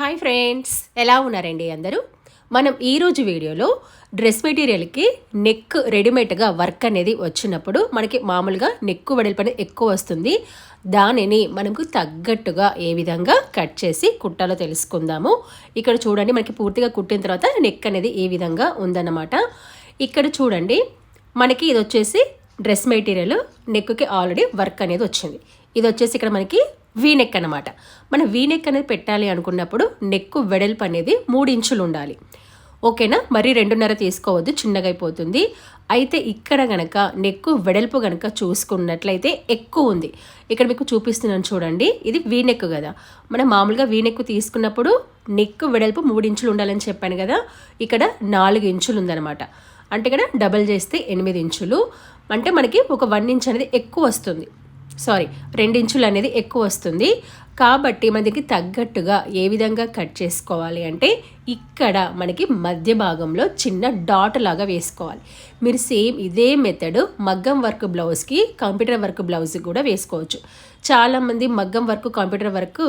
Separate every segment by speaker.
Speaker 1: Hi friends. ఎలా ఉన్నారండి అందరూ? మనం ఈరోజు వీడియోలో డ్రెస్ మెటీరియల్కి నెక్ రెడీమేడ్గా వర్క్ అనేది వచ్చినప్పుడు మనకి మామూలుగా నెక్ వెడల్పని ఎక్కువ వస్తుంది. దానిని మనకు తగ్గట్టుగా ఏ విధంగా కట్ చేసి కుట్టాలో తెలుసుకుందాము. ఇక్కడ చూడండి మనకి పూర్తిగా కుట్టిన తర్వాత నెక్ అనేది ఏ విధంగా ఉందన్నమాట. ఇక్కడ చూడండి మనకి ఇది వచ్చేసి డ్రెస్ మెటీరియల్ నెక్కి ఆల్రెడీ వర్క్ అనేది వచ్చింది. ఇది వచ్చేసి ఇక్కడ మనకి వీ నెక్ అనమాట మన వీ నెక్ అనేది పెట్టాలి అనుకున్నప్పుడు నెక్ వెడల్పు అనేది మూడు ఇంచులు ఉండాలి ఓకేనా? మరి రెండున్నర తీసుకోవద్దు చిన్నగా అయిపోతుంది అయితే ఇక్కడ గనక నెక్ వెడల్పు గనక చూసుకున్నట్లయితే ఎక్కువ ఉంది ఇక్కడ మీకు చూపిస్తున్నాను చూడండి. ఇది వీనెక్ కదా మనం మామూలుగా వీనెక్ తీసుకున్నప్పుడు నెక్ వెడల్పు మూడు ఇంచులు ఉండాలని చెప్పాను కదా ఇక్కడ నాలుగు ఇంచులు ఉందన్నమాట అంటే ఇక్కడ డబల్ చేస్తే ఎనిమిది ఇంచులు అంటే మనకి ఒక వన్ ఇంచ్ అనేది ఎక్కువ వస్తుంది సారీ రెండించులు అనేది ఎక్కువ వస్తుంది. కాబట్టి మనకి తగ్గట్టుగా ఏ విధంగా కట్ చేసుకోవాలి అంటే ఇక్కడ మనకి మధ్య భాగంలో చిన్న డాట్ లాగా వేసుకోవాలి. మీరు సేమ్ ఇదే మెథడ్ మగ్గం వర్క్ బ్లౌజ్కి కంప్యూటర్ వర్క్ బ్లౌజ్ కూడా వేసుకోవచ్చు. చాలామంది మగ్గం వర్క్ కంప్యూటర్ వర్క్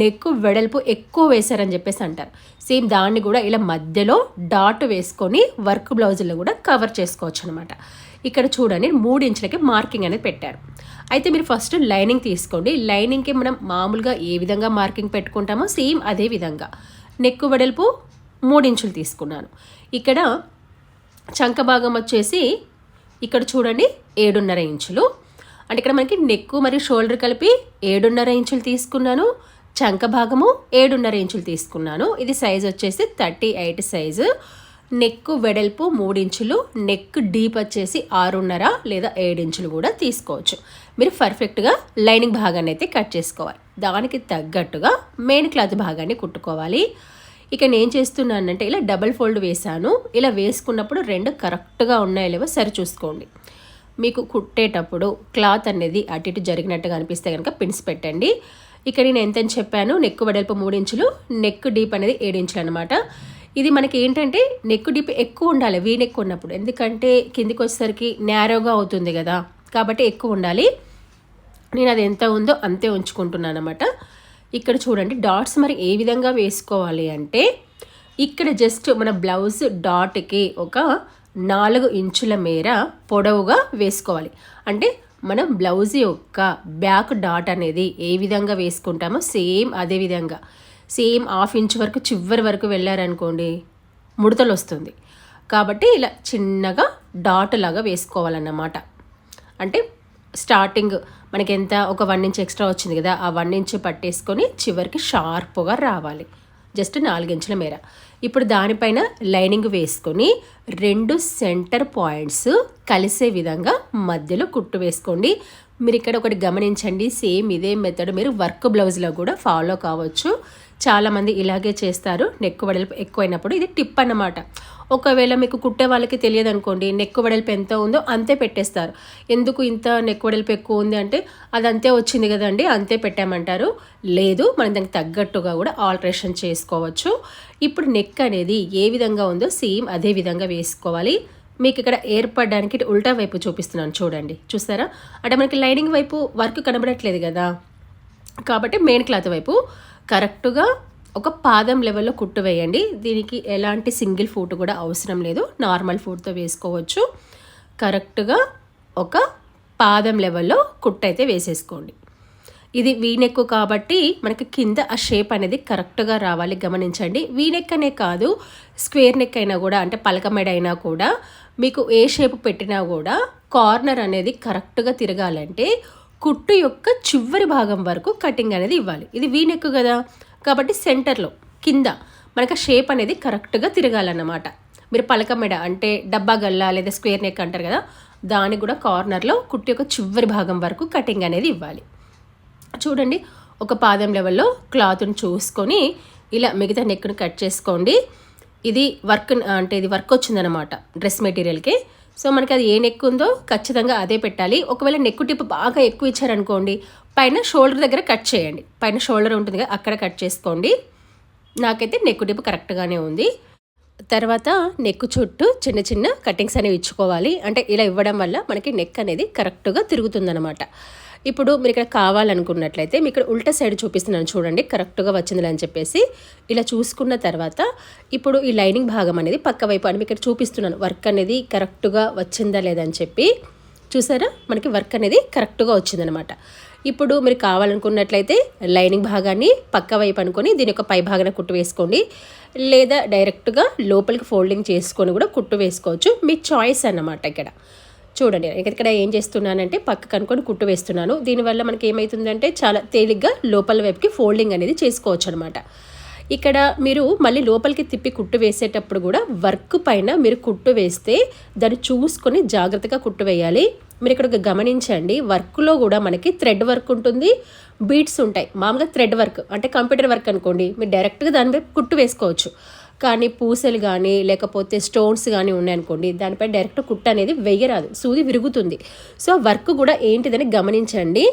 Speaker 1: నెక్ వెడల్పు ఎక్కువ వేశారని చెప్పేసి అంటారు. సేమ్ దాన్ని కూడా ఇలా మధ్యలో డాట్ వేసుకొని వర్క్ బ్లౌజుల్లో కూడా కవర్ చేసుకోవచ్చు అనమాట ఇక్కడ చూడండి మూడు ఇంచులకి మార్కింగ్ అనేది పెట్టారు. అయితే మీరు ఫస్ట్ లైనింగ్ తీసుకోండి. లైనింగ్కి మనం మామూలుగా ఏ విధంగా మార్కింగ్ పెట్టుకుంటామో సేమ్ అదే విధంగా. నెక్కు వెడల్పు మూడు ఇంచులు తీసుకున్నాను. ఇక్కడ చంక భాగం వచ్చేసి ఇక్కడ చూడండి ఏడున్నర ఇంచులు. అంటే ఇక్కడ మనకి నెక్కు మరియు షోల్డర్ కలిపి ఏడున్నర ఇంచులు తీసుకున్నాను. చంక భాగము ఏడున్నర ఇంచులు తీసుకున్నాను. ఇది సైజ్ వచ్చేసి థర్టీ ఎయిట్ సైజు. నెక్ వెడల్పు మూడించులు నెక్ డీప్ వచ్చేసి ఆరున్నర లేదా ఏడించులు కూడా తీసుకోవచ్చు. మీరు పర్ఫెక్ట్గా లైనింగ్ భాగాన్ని అయితే కట్ చేసుకోవాలి. దానికి తగ్గట్టుగా మెయిన్ క్లాత్ భాగాన్ని కుట్టుకోవాలి. ఇక నేను చేస్తున్నానంటే ఇలా డబల్ ఫోల్డ్ వేసాను ఇలా వేసుకున్నప్పుడు రెండు కరెక్ట్గా ఉన్నాయో లేవో సరి చూసుకోండి. మీకు కుట్టేటప్పుడు క్లాత్ అనేది అటు ఇటు జరిగినట్టుగా అనిపిస్తే కనుక పిన్స్ పెట్టండి. ఇక్కడ నేను ఎంతని చెప్పాను? నెక్ వెడల్పు మూడు ఇంచులు నెక్ డీప్ అనేది ఏడించులు అనమాట ఇది మనకి ఏంటంటే నెక్ డిప్ ఎక్కువ ఉండాలి వీ నెక్ ఉన్నప్పుడు. ఎందుకంటే కిందికి వచ్చేసరికి నేరోగా అవుతుంది కదా. కాబట్టి ఎక్కువ ఉండాలి. నేను అది ఎంత ఉందో అంతే ఉంచుకుంటున్నాను అనమాట ఇక్కడ చూడండి డాట్స్ మరి ఏ విధంగా వేసుకోవాలి అంటే ఇక్కడ జస్ట్ మన బ్లౌజ్ డాట్కి ఒక నాలుగు ఇంచుల మేర పొడవుగా వేసుకోవాలి. అంటే మనం బ్లౌజ్ యొక్క బ్యాక్ డాట్ అనేది ఏ విధంగా వేసుకుంటామో సేమ్ అదే విధంగా. సేమ్ హాఫ్ ఇంచ్ వరకు చివరి వరకు వెళ్ళారనుకోండి ముడతలు వస్తుంది కాబట్టి ఇలా చిన్నగా డాట్ లాగా వేసుకోవాలన్నమాట. అంటే స్టార్టింగ్ మనకి ఎంత ఒక వన్ ఇంచ్ ఎక్స్ట్రా వచ్చింది కదా ఆ వన్ ఇంచ్ పట్టేసుకొని చివరికి షార్ప్గా రావాలి. జస్ట్ నాలుగించుల మేర. ఇప్పుడు దానిపైన లైనింగ్ వేసుకొని రెండు సెంటర్ పాయింట్స్ కలిసే విధంగా మధ్యలో కుట్టు వేసుకోండి. మీరు ఇక్కడ ఒకటి గమనించండి సేమ్ ఇదే మెథడ్. మీరు వర్క్ బ్లౌజ్లో కూడా ఫాలో కావచ్చు. చాలామంది ఇలాగే చేస్తారు. నెక్కు వెడల్పు ఎక్కువైనప్పుడు ఇది టిప్ అన్నమాట. ఒకవేళ మీకు కుట్టే వాళ్ళకి తెలియదు అనుకోండి నెక్కు వెడల్పు ఎంత ఉందో అంతే పెట్టేస్తారు. ఎందుకు ఇంత నెక్కు వెడల్పు ఎక్కువ ఉంది అంటే అది అంతే వచ్చింది కదండి అంతే పెట్టామంటారు. లేదు మనం దానికి తగ్గట్టుగా కూడా ఆల్టరేషన్ చేసుకోవచ్చు. ఇప్పుడు నెక్ అనేది ఏ విధంగా ఉందో సేమ్ అదే విధంగా వేసుకోవాలి. మీకు ఇక్కడ ఏర్పడడానికి ఉల్టా వైపు చూపిస్తున్నాను చూడండి. చూస్తారా? అంటే మనకి లైనింగ్ వైపు వర్క్ కనబడట్లేదు కదా. కాబట్టి మెయిన్ క్లాత్ వైపు కరెక్ట్గా ఒక పాదం లెవెల్లో కుట్టు వేయండి. దీనికి ఎలాంటి సింగిల్ ఫోటో కూడా అవసరం లేదు. నార్మల్ ఫోటోతో వేసుకోవచ్చు. కరెక్ట్గా ఒక పాదం లెవెల్లో కుట్టు అయితే వేసేసుకోండి. ఇది వీనెక్ కాబట్టి మనకి కింద ఆ షేప్ అనేది కరెక్ట్గా రావాలి. గమనించండి. వీనెక్ అనే కాదు స్క్వేర్ నెక్ అయినా కూడా అంటే పలకమెడ అయినా కూడా మీకు ఏ షేప్ పెట్టినా కూడా కార్నర్ అనేది కరెక్ట్గా తిరగాలంటే కుట్టు యొక్క చివరి భాగం వరకు కటింగ్ అనేది ఇవ్వాలి. ఇది వీనెక్ కదా? కాబట్టి సెంటర్లో కింద మనకు షేప్ అనేది కరెక్ట్గా తిరగాలన్నమాట. మీరు పలక మెడ అంటే డబ్బా గల్లా లేదా స్క్వేర్ నెక్ అంటారు కదా? దానికి కూడా కార్నర్లో కుట్టు యొక్క చివరి భాగం వరకు కటింగ్ అనేది ఇవ్వాలి. చూడండి ఒక పాదం లెవెల్లో క్లాత్ని చూసుకొని ఇలా మిగతా నెక్ను కట్ చేసుకోండి. ఇది వర్క్ అంటే ఇది వర్క్ వచ్చిందనమాట డ్రెస్ మెటీరియల్కి. సో మనకి అది ఏ నెక్ ఉందో ఖచ్చితంగా అదే పెట్టాలి. ఒకవేళ నెక్ టిప్ బాగా ఎక్కువ ఇచ్చారనుకోండి పైన షోల్డర్ దగ్గర కట్ చేయండి. పైన షోల్డర్ ఉంటుంది కదా అక్కడ కట్ చేసుకోండి. నాకైతే నెక్ టిప్ కరెక్ట్గానే ఉంది. తర్వాత నెక్ చుట్టూ చిన్న చిన్న కటింగ్స్ అనేవి ఇచ్చుకోవాలి. అంటే ఇలా ఇవ్వడం వల్ల మనకి నెక్ అనేది కరెక్ట్గా తిరుగుతుందనమాట ఇప్పుడు మీరు ఇక్కడ కావాలనుకున్నట్లయితే మీకు ఇక్కడ ఉల్టా సైడ్ చూపిస్తున్నాను చూడండి కరెక్ట్గా వచ్చింది అని చెప్పేసి. ఇలా చూసుకున్న తర్వాత ఇప్పుడు ఈ లైనింగ్ భాగం అనేది పక్క వైపు అని ఇక్కడ చూపిస్తున్నాను. వర్క్ అనేది కరెక్ట్గా వచ్చిందా లేదని చెప్పి. చూసారా? మనకి వర్క్ అనేది కరెక్ట్గా వచ్చిందనమాట. ఇప్పుడు మీరు కావాలనుకున్నట్లయితే లైనింగ్ భాగాన్ని పక్క వైపు అనుకొని దీని యొక్క పై భాగాన కుట్టు వేసుకోండి. లేదా డైరెక్ట్గా లోపలికి ఫోల్డింగ్ చేసుకొని కూడా కుట్టు వేసుకోవచ్చు. మీ చాయిస్ అన్నమాట ఇక్కడ. చూడండి ఇక్కడ ఏం చేస్తున్నానంటే పక్కకు అనుకొని కుట్టు వేస్తున్నాను. దీనివల్ల మనకి ఏమవుతుందంటే చాలా తేలిగ్గా లోపల వైపుకి ఫోల్డింగ్ అనేది చేసుకోవచ్చు అనమాట ఇక్కడ మీరు మళ్ళీ లోపలికి తిప్పి కుట్టు వేసేటప్పుడు కూడా వర్క్ పైన మీరు కుట్టు వేస్తే దాన్ని చూసుకొని జాగ్రత్తగా కుట్టు వేయాలి. మీరు ఇక్కడ గమనించండి వర్క్లో కూడా మనకి థ్రెడ్ వర్క్ ఉంటుంది బీట్స్ ఉంటాయి. మామూలుగా థ్రెడ్ వర్క్ అంటే కంప్యూటర్ వర్క్ అనుకోండి మీరు డైరెక్ట్గా దానిపై కుట్టు వేసుకోవచ్చు. కానీ పూసలు కానీ లేకపోతే స్టోన్స్ కానీ ఉన్నాయనుకోండి దానిపై డైరెక్ట్ కుట్ట అనేది వేయరాదు సూది విరుగుతుంది. సో వర్క్ కూడా ఏంటిదని గమనించండి.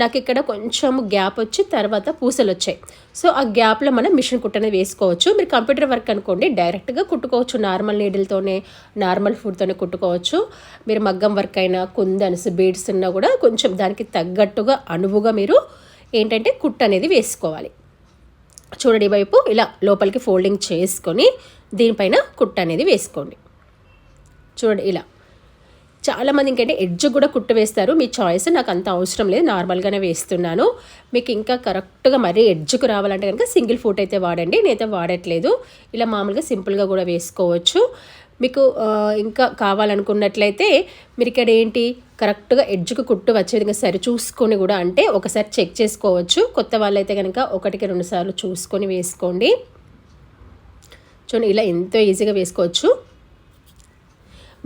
Speaker 1: నాకు ఇక్కడ కొంచెం గ్యాప్ వచ్చి తర్వాత పూసలు వచ్చాయి. సో ఆ గ్యాప్లో మనం మిషన్ కుట్ట అనేది వేసుకోవచ్చు. మీరు కంప్యూటర్ వర్క్ అనుకోండి డైరెక్ట్గా కుట్టుకోవచ్చు. Normal నీడిల్తోనే normal ఫుడ్తోనే కుట్టుకోవచ్చు. మీరు మగ్గం వర్క్ అయినా కుందన్స్ బీడ్స్ ఉన్నా కూడా కొంచెం దానికి తగ్గట్టుగా అనువుగా మీరు ఏంటంటే కుట్ట అనేది వేసుకోవాలి. చూడండి వైపు ఇలా లోపలికి ఫోల్డింగ్ చేసుకొని దీనిపైన కుట్ట అనేది వేసుకోండి. చూడండి ఇలా. చాలామంది ఇంకంటే ఎడ్జ్ కూడా కుట్టు వేస్తారు. మీ చాయిస్ నాకు అంత అవసరం లేదు నార్మల్గానే వేస్తున్నాను. మీకు ఇంకా కరెక్ట్గా మరీ ఎడ్జ్కు రావాలంటే కనుక సింగిల్ ఫుట్ అయితే వాడండి నేనైతే వాడట్లేదు. ఇలా మామూలుగా సింపుల్గా కూడా వేసుకోవచ్చు. మీకు ఇంకా కావాలనుకున్నట్లయితే మీరు ఇక్కడ ఏంటి కరెక్ట్గా ఎడ్జ్కి కుట్టు వచ్చే విధంగా సరి చూసుకొని కూడా అంటే ఒకసారి చెక్ చేసుకోవచ్చు. కొత్త వాళ్ళైతే కనుక ఒకటికి రెండు సార్లు చూసుకొని వేసుకోండి. చూడండి ఇలా ఎంతో ఈజీగా వేసుకోవచ్చు.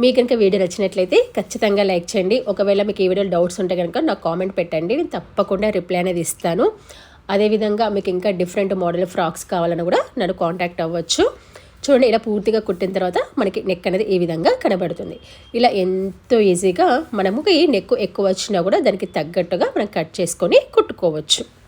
Speaker 1: మీకు కనుక వీడియో నచ్చినట్లయితే ఖచ్చితంగా లైక్ చేయండి. ఒకవేళ మీకు ఈ వీడియోలో డౌట్స్ ఉంటే కనుక నాకు కామెంట్ పెట్టండి. నేను తప్పకుండా రిప్లై అనేది ఇస్తాను. అదేవిధంగా మీకు ఇంకా డిఫరెంట్ మోడల్ ఫ్రాక్స్ కావాలని కూడా నన్ను కాంటాక్ట్ అవ్వచ్చు. చూడండి ఇలా పూర్తిగా కుట్టిన తర్వాత మనకి నెక్ అనేది ఈ విధంగా కనబడుతుంది. ఇలా ఎంతో ఈజీగా మనము ఈ నెక్ ఎక్కువ వచ్చినా కూడా దానికి తగ్గట్టుగా మనం కట్ చేసుకొని కుట్టుకోవచ్చు.